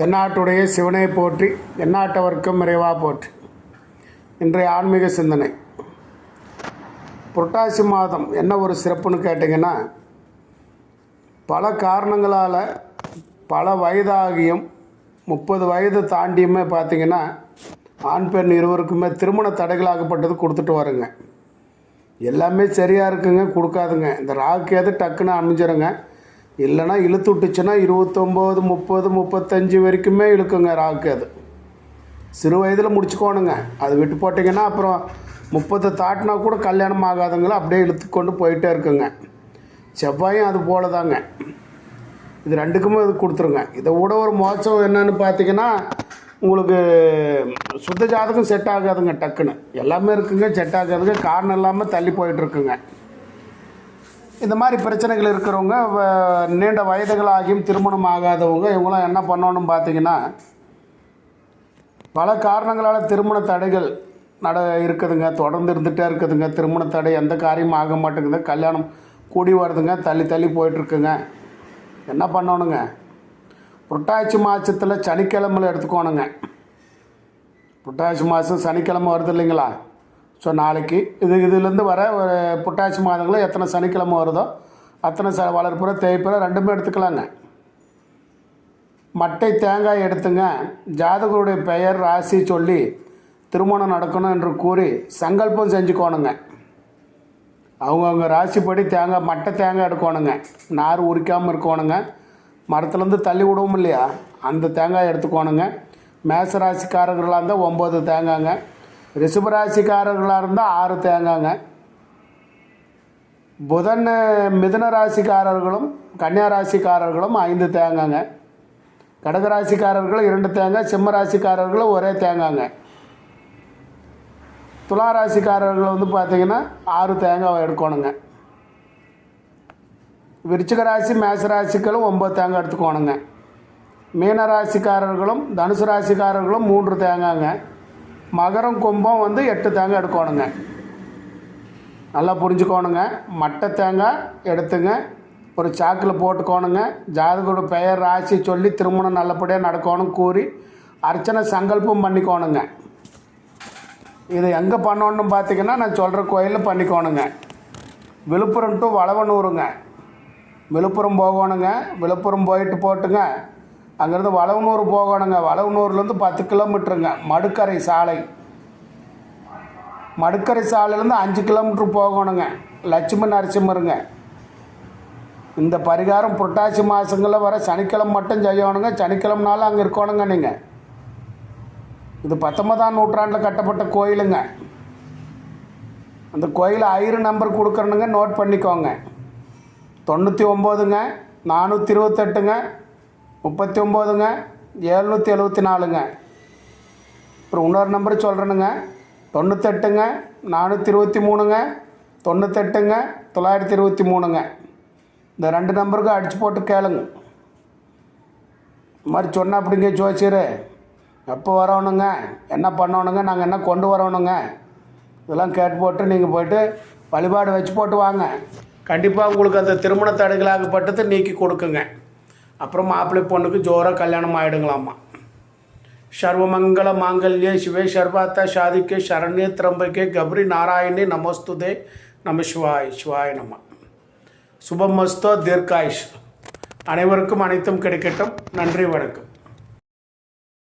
தென்னாட்டுடைய சிவனை போற்றி எந்நாட்டவர்க்கும் நிறைவா போற்றி. இன்றைய ஆன்மீக சிந்தனை. புரட்டாசி மாதம் என்ன ஒரு சிறப்புன்னு கேட்டிங்கன்னா பல காரணங்களால் பல வயதாகியும் முப்பது வயது தாண்டியுமே பார்த்திங்கன்னா ஆண் பெண் இருவருக்குமே திருமண தடைகளாகப்பட்டது கொடுத்துட்டு வருங்க. எல்லாமே சரியாக இருக்குங்க கொடுக்காதுங்க. இந்த ராகுக்கேது டக்குன்னு அமைஞ்சிருங்க இல்லைன்னா இழுத்து விட்டுச்சுன்னா இருபத்தொம்போது முப்பது முப்பத்தஞ்சு வரைக்குமே இழுக்குங்க ராகுக்கேது சிறு வயதில் முடிச்சுக்கோணுங்க. அது விட்டு போட்டிங்கன்னா அப்புறம் முப்பது தாட்டினா கூட கல்யாணம் ஆகாதங்கள அப்படியே இழுத்து கொண்டு போயிட்டே இருக்குங்க. செவ்வாயும் அது போல தாங்க இது ரெண்டுக்குமே இது கொடுத்துருங்க. இதை விட ஒரு மோசம் என்னன்னு பார்த்தீங்கன்னா உங்களுக்கு சுத்த ஜாதகம் செட் ஆகாதுங்க டக்குன்னு. எல்லாமே இருக்குங்க செட் ஆகாதுங்க காரணம் இல்லாமல் தள்ளி போயிட்டுருக்குங்க இந்த மாதிரி பிரச்சனைகள் இருக்கிறவங்க வ- நீண்ட வயதுகளாகியும் திருமணம் ஆகாதவங்க இவங்களாம் என்ன பண்ணணும்னு பார்த்தீங்கன்னா பல காரணங்களால் திருமண தடைகள் நட இருக்குதுங்க. தொடர்ந்து இருந்துகிட்டே இருக்குதுங்க. திருமண தடை எந்த காரியமும் ஆக மாட்டேங்குது. கல்யாணம் கூடி வருதுங்க. தள்ளி தள்ளி போயிட்டுருக்குங்க. என்ன பண்ணணுங்க? புரட்டாட்சி மாதத்தில் சனிக்கிழமையில் எடுத்துக்கோணுங்க. புரட்டாட்சி மாதம் சனிக்கிழமை வருது இல்லைங்களா? ஸோ நாளைக்கு இது இதுலேருந்து வர ஒரு புட்டாசி மாதங்களில் எத்தனை சனிக்கிழமை வருதோ அத்தனை ச வளர்ப்புற தேய்ப்புற ரெண்டுமே எடுத்துக்கலாங்க. மட்டை தேங்காய் எடுத்துங்க. ஜாதகருடைய பெயர் ராசி சொல்லி திருமணம் நடக்கணும் என்று கூறி சங்கல்பம் செஞ்சுக்கோணுங்க. அவங்கவுங்க ராசிப்படி தேங்காய் மட்டை தேங்காய் எடுக்கணுங்க. நார் உரிக்காமல் இருக்கணுங்க. மரத்துலேருந்து தள்ளி விடவும் இல்லையா? அந்த தேங்காய் எடுத்துக்கோணுங்க. மேச ராசிக்காரர்களாக இருந்தால் ஒம்பது தேங்காய்ங்க ரிஷப ராசிக்காரர்களாக இருந்தால் ஆறு தேங்காங்க. புதன் மிதுன ராசிக்காரர்களும் கன்னியா ராசிக்காரர்களும் ஐந்து தேங்காங்க. கடகராசிக்காரர்கள் இரண்டு தேங்காய் சிம்ம ராசிக்காரர்களும் ஒரே தேங்காங்க. துலா ராசிக்காரர்கள் வந்து பார்த்திங்கன்னா ஆறு தேங்காய் எடுக்கணுங்க. விருச்சிக ராசி மேச ராசிகளும் ஒம்பது தேங்காய் எடுத்துக்கோணுங்க. மீன ராசிக்காரர்களும் தனுசு ராசிக்காரர்களும் மூன்று தேங்காய்ங்க மகரம் கும்பம் வந்து எட்டு தேங்காய் எடுக்கணுங்க. நல்லா புரிஞ்சுக்கோணுங்க. மட்டை தேங்காய் எடுத்துங்க. ஒரு சாக்கில் போட்டுக்கோணுங்க. ஜாதகோட பெயர் ராசி சொல்லி திருமணம் நல்லபடியாக நடக்கணும் கூறி அர்ச்சனை சங்கல்பம் பண்ணிக்கோணுங்க. இதை எங்கே பண்ணணும்னு பார்த்தீங்கன்னா நான் சொல்கிற கோயிலில் பண்ணிக்கோணுங்க. விழுப்புரம் டு வளவனூருங்க. விழுப்புரம் போகணுங்க. விழுப்புரம் போயிட்டு போட்டுங்க. அங்கேருந்து வளவனூர் போகணுங்க. வளவனூர்லேருந்து பத்து கிலோமீட்டருங்க. மடுக்கரை சாலை. மடுக்கரை சாலையிலேருந்து அஞ்சு கிலோமீட்டர் போகணுங்க. லட்சுமி நரசிம்மருங்க. இந்த பரிகாரம் புரட்டாசி மாதங்களில் வர சனிக்கிழமை மட்டும் செய்யணுங்க. சனிக்கிழமைனாலும் அங்கே இருக்கணுங்க நீங்கள் இது பத்தொன்பதாம் நூற்றாண்டில் கட்டப்பட்ட கோயிலுங்க. அந்த கோயில் ஐயரு நம்பர் கொடுக்குறனுங்க. நோட் பண்ணிக்கோங்க. தொண்ணூற்றி ஒம்போதுங்க. நானூற்றி இருபத்தெட்டுங்க. முப்பத்தி ஒம்போதுங்க எழுநூற்றி எழுபத்தி நாலுங்க. அப்புறம் இன்னொரு நம்பர் சொல்கிறேனுங்க தொண்ணூத்தெட்டுங்க நானூற்றி இருபத்தி மூணுங்க தொண்ணூத்தெட்டுங்க தொள்ளாயிரத்தி இருபத்தி மூணுங்க. இந்த ரெண்டு நம்பருக்கும் அடித்து போட்டு கேளுங்க. இந்த மாதிரி சொன்ன அப்படிங்க ஜோசியர் எப்போ வரணுங்க என்ன பண்ணணுங்க நாங்கள் என்ன கொண்டு வரணுங்க இதெல்லாம் கேட்டு போட்டு நீங்கள் போயிட்டு வழிபாடு வச்சு போட்டு வாங்க. கண்டிப்பாக உங்களுக்கு அந்த திருமண தடைகளாகப்பட்டது நீக்கி கொடுக்குங்க. அப்புறம் மாப்பிள்ளை பொண்ணுக்கு ஜோராக கல்யாணம் ஆகிடுங்களாம்மா சர்வமங்கல மாங்கல்யே சிவே சர்வாத்த சாதிக்கே சரண்யே திரம்பகே கபரி நாராயணி நமஸ்துதே நம சிவாய் சிவாய் நம. சுபமஸ்தோ தீர்காயுஷ் அனைவருக்கும் அனைத்தும் கிடைக்கட்டும். நன்றி வணக்கம்.